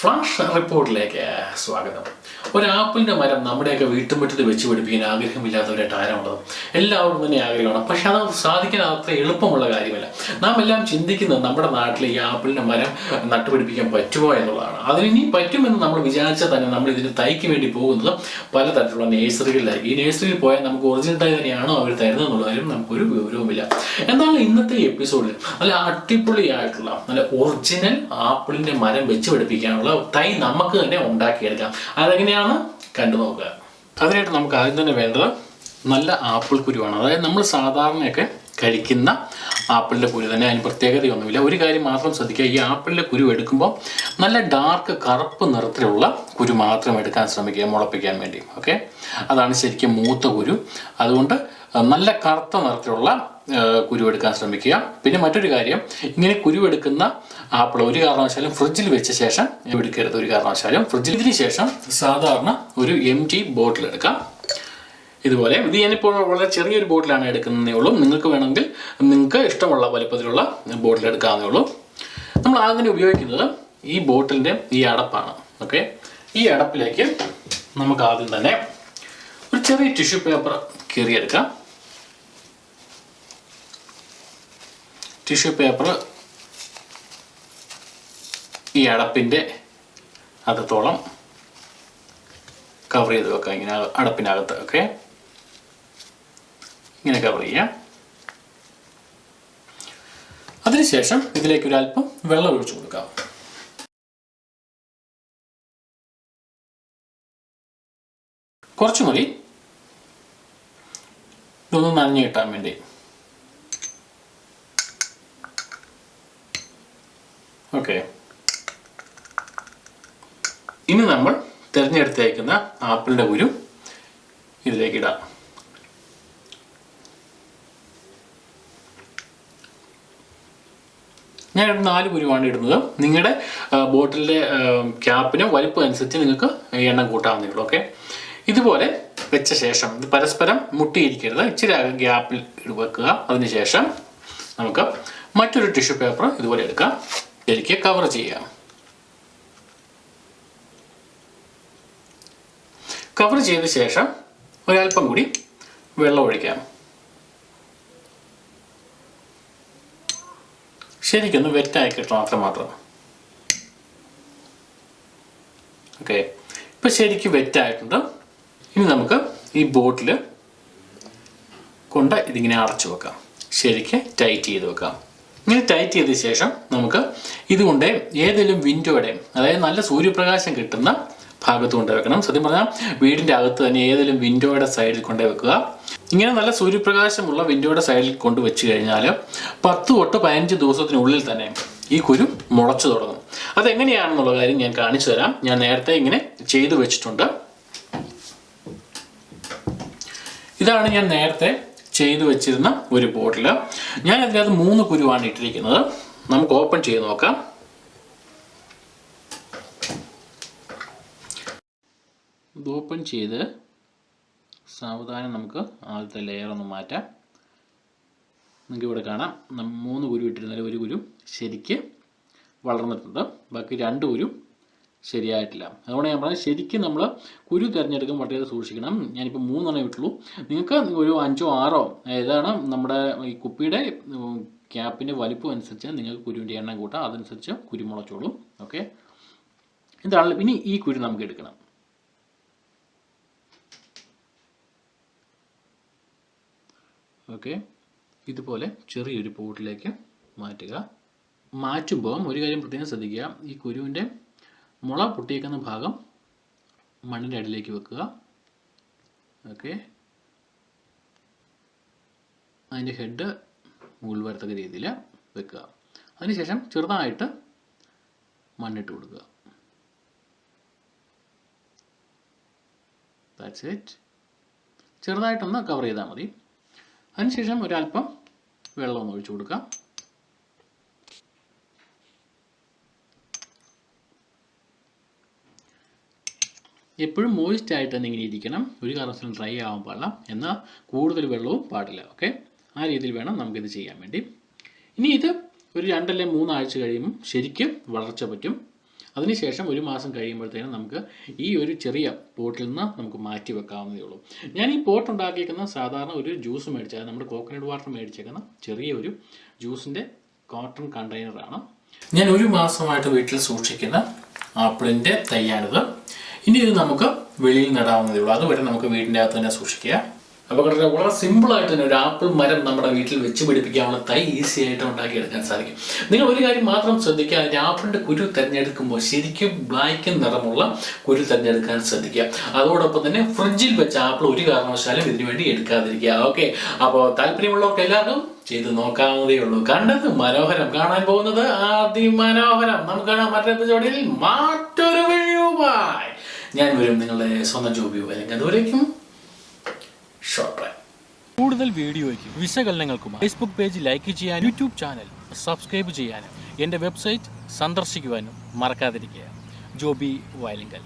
Flash റിപ്പോർട്ടിലേക്ക് സ്വാഗതം. ഒരു ആപ്പിളിന്റെ മരം നമ്മുടെയൊക്കെ വീട്ടുമുറ്റത്ത് വെച്ച് പിടിപ്പിക്കാൻ ആഗ്രഹമില്ലാത്തവരായിട്ട് ആരാണുള്ളത് എല്ലാവരും തന്നെ ആഗ്രഹമാണ്. പക്ഷെ അത് സാധിക്കാൻ അത്ര എളുപ്പമുള്ള കാര്യമല്ല. നാം എല്ലാം ചിന്തിക്കുന്നത് നമ്മുടെ നാട്ടിൽ ഈ ആപ്പിളിന്റെ മരം നട്ടുപിടിപ്പിക്കാൻ പറ്റുമോ എന്നുള്ളതാണ്. അതിനി പറ്റുമെന്ന് നമ്മൾ വിചാരിച്ചാൽ തന്നെ നമ്മൾ ഇതിന് തൈക്ക് വേണ്ടി പോകുന്നത് പലതരത്തിലുള്ള നേഴ്സറികളിലായിരിക്കും ഈ നേഴ്സറിയിൽ പോയാൽ നമുക്ക് ഒറിജിനൽ തൈ തന്നെയാണോ അവർ തരുന്നത് എന്നുള്ള കാര്യം നമുക്കൊരു വിവരവുമില്ല. എന്നാൽ ഇന്നത്തെ എപ്പിസോഡിൽ നല്ല അടിപൊളിയായിട്ടുള്ള നല്ല ഒറിജിനൽ ആപ്പിളിന്റെ മരം വെച്ച് പിടിപ്പിക്കാനുള്ള തൈ നമുക്ക് തന്നെ ഉണ്ടാക്കിയെടുക്കാം. അതെങ്ങനെയാണ്? കണ്ടു നോക്കുക അതിനായിട്ട് നമുക്ക് ആദ്യം തന്നെ വേണ്ടത് നല്ല ആപ്പിൾ കുരുവാണ്. അതായത് നമ്മൾ സാധാരണയൊക്കെ കഴിക്കുന്ന ആപ്പിളിന്റെ കുരു തന്നെ. അതിന് പ്രത്യേകതയൊന്നുമില്ല. ഒരു കാര്യം മാത്രം ശ്രദ്ധിക്കുക. ഈ ആപ്പിളിന്റെ കുരു എടുക്കുമ്പോൾ നല്ല ഡാർക്ക് കറുപ്പ് നിറത്തിലുള്ള കുരു മാത്രം എടുക്കാൻ ശ്രമിക്കുക മുളപ്പിക്കാൻ വേണ്ടി. ഓക്കെ? അതാണ് ശരിക്കും മൂത്ത കുരു. അതുകൊണ്ട് നല്ല കറുത്ത നിറത്തിലുള്ള ആ, കുരു എടുക്കാൻ ശ്രമിക്കുക. പിന്നെ മറ്റൊരു കാര്യം ഇങ്ങനെ കുരുവെടുക്കുന്ന ആപ്പിൾ ഒരു കാരണവശാലും ഫ്രിഡ്ജിൽ വെച്ച ശേഷം എടുക്കരുത് ഒരു കാരണവശാലും ഫ്രിഡ്ജിൽ ഇതിന് ശേഷം സാധാരണ ഒരു എം ടി ബോട്ടിൽ എടുക്കാം. ഇതുപോലെ ഇത് ഞാനിപ്പോൾ വളരെ ചെറിയൊരു ബോട്ടിലാണ് എടുക്കുന്നതേ ഉള്ളൂ. നിങ്ങൾക്ക് വേണമെങ്കിൽ നിങ്ങൾക്ക് ഇഷ്ടമുള്ള വലുപ്പത്തിലുള്ള ബോട്ടിൽ എടുക്കാവുന്നേ ഉള്ളൂ. നമ്മൾ ആദ്യം ഉപയോഗിക്കുന്നത് ഈ ബോട്ടിലിന്റെ ഈ അടപ്പാണ്. ഓക്കെ? ഈ അടപ്പിലേക്ക് നമുക്ക് ആദ്യം തന്നെ ഒരു ചെറിയ ടിഷ്യൂ പേപ്പർ കീറിയെടുക്കാം. ടിഷ്യൂ പേപ്പർ ഈ അടപ്പിന്റെ അകത്തോളം കവർ ചെയ്ത് വെക്കാം ഇങ്ങനെ അടപ്പിനകത്ത് ഓക്കെ ഇങ്ങനെ കവർ ചെയ്യാം അതിനുശേഷം ഇതിലേക്ക് ഒരല്പം വെള്ളം ഒഴിച്ചു കൊടുക്കാം. കുറച്ച് മതി ഇതൊന്ന് നനഞ്ഞു കിട്ടാൻ വേണ്ടി ഓക്കെ ഇനി നമ്മൾ തിരഞ്ഞെടുത്തേക്കുന്ന ആപ്പിളിന്റെ കുരു ഇതിലേക്ക് ഇടാം. ഞാൻ നാല് കുരുവാണ് ഇടുന്നത്. നിങ്ങളുടെ ബോട്ടിലിന്റെ ക്യാപ്പിനും വലിപ്പം അനുസരിച്ച് നിങ്ങൾക്ക് എണ്ണം കൂട്ടാവുന്നേ ഉള്ളൂ. ഓക്കെ ഇതുപോലെ വെച്ച ശേഷം ഇത് പരസ്പരം മുട്ടിയിരിക്കരുത്. ഇച്ചിരി ഗ്യാപ്പിൽ വെക്കുക. അതിനുശേഷം നമുക്ക് മറ്റൊരു ടിഷ്യൂ പേപ്പർ ഇതുപോലെ എടുക്കാം. ശരിക്ക് കവർ ചെയ്യാം. കവർ ചെയ്ത ശേഷം ഒരല്പം കൂടി വെള്ളം ഒഴിക്കാം. ശരിക്കൊന്ന് വെറ്റായി കിട്ടണം അത്രമാത്രം ഓക്കെ ഇപ്പം ശരിക്കും വെറ്റായിട്ടുണ്ട്. ഇനി നമുക്ക് ഈ ബോട്ടിൽ കൊണ്ട് ഇതിങ്ങനെ അടച്ചു വെക്കാം. ശരിക്ക് ടൈറ്റ് ചെയ്ത് വെക്കാം. ഇങ്ങനെ ടൈറ്റ് ചെയ്ത ശേഷം നമുക്ക് ഇതുകൊണ്ട് ഏതെങ്കിലും വിൻഡോയുടെ അതായത് നല്ല സൂര്യപ്രകാശം കിട്ടുന്ന ഭാഗത്ത് കൊണ്ടുവെക്കണം സത്യം പറഞ്ഞാൽ വീടിന്റെ അകത്ത് തന്നെ ഏതെങ്കിലും വിൻഡോയുടെ സൈഡിൽ കൊണ്ടേ വെക്കുക. ഇങ്ങനെ നല്ല സൂര്യപ്രകാശമുള്ള വിൻഡോയുടെ സൈഡിൽ കൊണ്ട് വെച്ച് കഴിഞ്ഞാൽ പത്ത് തൊട്ട് പതിനഞ്ച് ദിവസത്തിനുള്ളിൽ തന്നെ ഈ കുരു മുളച്ചു തുടങ്ങും. അതെങ്ങനെയാണെന്നുള്ള കാര്യം ഞാൻ കാണിച്ചു തരാം. ഞാൻ നേരത്തെ ഇങ്ങനെ ചെയ്തു വെച്ചിട്ടുണ്ട്. ഇതാണ് ഞാൻ നേരത്തെ ചെയ്തു വെച്ചിരുന്ന ഒരു ബോട്ടിൽ ഞാൻ അതിനകത്ത് മൂന്ന് കുരുവാണ് ഇട്ടിരിക്കുന്നത്. നമുക്ക് ഓപ്പൺ ചെയ്ത് നോക്കാം. ഇത് ഓപ്പൺ ചെയ്ത് സാവധാനം നമുക്ക് ആദ്യത്തെ ലെയർ ഒന്ന് മാറ്റാം. നിങ്ങൾക്ക് ഇവിടെ കാണാം. മൂന്ന് കുരു ഇട്ടിരുന്നതിൽ ഒരു കുരു ശരിക്ക് വളർന്നിട്ടുണ്ട്. ബാക്കി രണ്ട് കുരു ശരിയായിട്ടില്ല. അതുകൊണ്ട് ഞാൻ പറഞ്ഞത് ശരിക്കും നമ്മൾ കുരു തിരഞ്ഞെടുക്കും വളരെ സൂക്ഷിക്കണം. ഞാനിപ്പോൾ മൂന്നെണ്ണം ഇട്ടുള്ളൂ നിങ്ങൾക്ക് ഒരു അഞ്ചോ ആറോ ഏതാണ് നമ്മുടെ ഈ കുപ്പിയുടെ ക്യാപ്പിന്റെ വലിപ്പം അനുസരിച്ച് നിങ്ങൾക്ക് കുരുവിന്റെ എണ്ണം കൂട്ടാം. അതനുസരിച്ച് കുരു മുളച്ചോളും. ഓക്കെ? ഇതാണ് ഇനി ഈ കുരു നമുക്ക് എടുക്കണം. ഓക്കെ? ഇതുപോലെ ചെറിയൊരു പോട്ടിലേക്ക് മാറ്റുക. മാറ്റുമ്പോൾ ഒരു കാര്യം പ്രത്യേകം ശ്രദ്ധിക്കുക. ഈ കുരുവിന്റെ മുള പൊട്ടിയേക്കുന്ന ഭാഗം മണ്ണിന്റെ അടിയിലേക്ക് വെക്കുക. ഓക്കെ അതിന്റെ ഹെഡ് മുകളിൽ വരത്തക്ക രീതിയിൽ വെക്കുക. അതിനുശേഷം ചെറുതായിട്ട് മണ്ണിട്ട് കൊടുക്കുക. ദാറ്റ്സ് ഇറ്റ് ചെറുതായിട്ടൊന്ന് കവർ ചെയ്താൽ മതി. അതിനുശേഷം ഒരല്പം വെള്ളം ഒന്ന് ഒഴിച്ചു കൊടുക്കാം എപ്പോഴും മോയിസ്റ്റ് ആയിട്ട് തന്നെ ഇങ്ങനെ ഇരിക്കണം. ഒരു കാരണവശാലും ഡ്രൈ ആവാൻ പാടില്ല. എന്നാൽ കൂടുതൽ വെള്ളവും പാടില്ല ഓക്കെ ആ രീതിയിൽ വേണം നമുക്കിത് ചെയ്യാൻ വേണ്ടി. ഇനി ഇത് ഒരു രണ്ടല്ലേ മൂന്നാഴ്ച കഴിയുമ്പോൾ ശരിക്കും വളർച്ച പറ്റും. അതിനുശേഷം ഒരു മാസം കഴിയുമ്പോഴത്തേനും നമുക്ക് ഈ ഒരു ചെറിയ പോട്ടിൽ നിന്ന് നമുക്ക് മാറ്റി വെക്കാവുന്നതേ ഉള്ളൂ. ഞാൻ ഈ പോട്ട് ഉണ്ടാക്കിയേക്കുന്ന സാധാരണ ഒരു ജ്യൂസ് മേടിച്ചാൽ നമ്മുടെ കോക്കനട്ട് വാട്ടർ മേടിച്ചേക്കുന്ന ചെറിയ ഒരു ജ്യൂസിന്റെ കോട്ടൺ കണ്ടെയ്നറാണ് ഞാൻ ഒരു മാസമായിട്ട് വീട്ടിൽ സൂക്ഷിക്കുന്ന ആപ്പിളിന്റെ തൈയാണിത്. ഇനി ഇത് നമുക്ക് വെളിയിൽ നടാവുന്നതേ ഉള്ളൂ. അതുവരെ നമുക്ക് വീടിന്റെ അകത്ത് തന്നെ സൂക്ഷിക്കുക. അപ്പോൾ കണ്ടിട്ട് വളരെ സിമ്പിളായിട്ട് തന്നെ ഒരു ആപ്പിൾ മരം നമ്മുടെ വീട്ടിൽ വെച്ച് പിടിപ്പിക്കാനുള്ള തൈ ഈസി ആയിട്ട് ഉണ്ടാക്കിയെടുക്കാൻ സാധിക്കും. നിങ്ങൾ ഒരു കാര്യം മാത്രം ശ്രദ്ധിക്കുക അതിന്റെ ആപ്പിളിന്റെ കുരു തിരഞ്ഞെടുക്കുമ്പോൾ ശരിക്കും ബ്ലാക്ക് നിറമുള്ള കുരു തിരഞ്ഞെടുക്കാൻ ശ്രദ്ധിക്കുക. അതോടൊപ്പം തന്നെ ഫ്രിഡ്ജിൽ വെച്ച ആപ്പിൾ ഒരു കാരണവശാലും ഇതിനു വേണ്ടി എടുക്കാതിരിക്കുക. ഓക്കെ അപ്പോൾ താല്പര്യമുള്ളവർക്ക് എല്ലാവർക്കും ചെയ്ത് നോക്കാവുന്നതേ ഉള്ളൂ. കണ്ടത് മനോഹരം. കാണാൻ പോകുന്നത് അതിമനോഹരം നമുക്ക് കാണാം മറ്റൊരു എപ്പിസോഡിൽ മറ്റൊരു ഞാൻ വരും നിങ്ങളുടെ സ്വന്തം ജോബി അല്ലെങ്കിൽ അതുവരേക്കും ഷോർട്ട് കൂടുതൽ വീഡിയോയ്ക്ക് വിശകലനങ്ങൾക്കും ഫേസ്ബുക്ക് പേജ് ലൈക്ക് ചെയ്യാനും യൂട്യൂബ് ചാനൽ സബ്സ്ക്രൈബ് ചെയ്യാനും എന്റെ വെബ്സൈറ്റ് സന്ദർശിക്കുവാനും മറക്കാതിരിക്കുക. ജോബി വയലിങ്കൽ.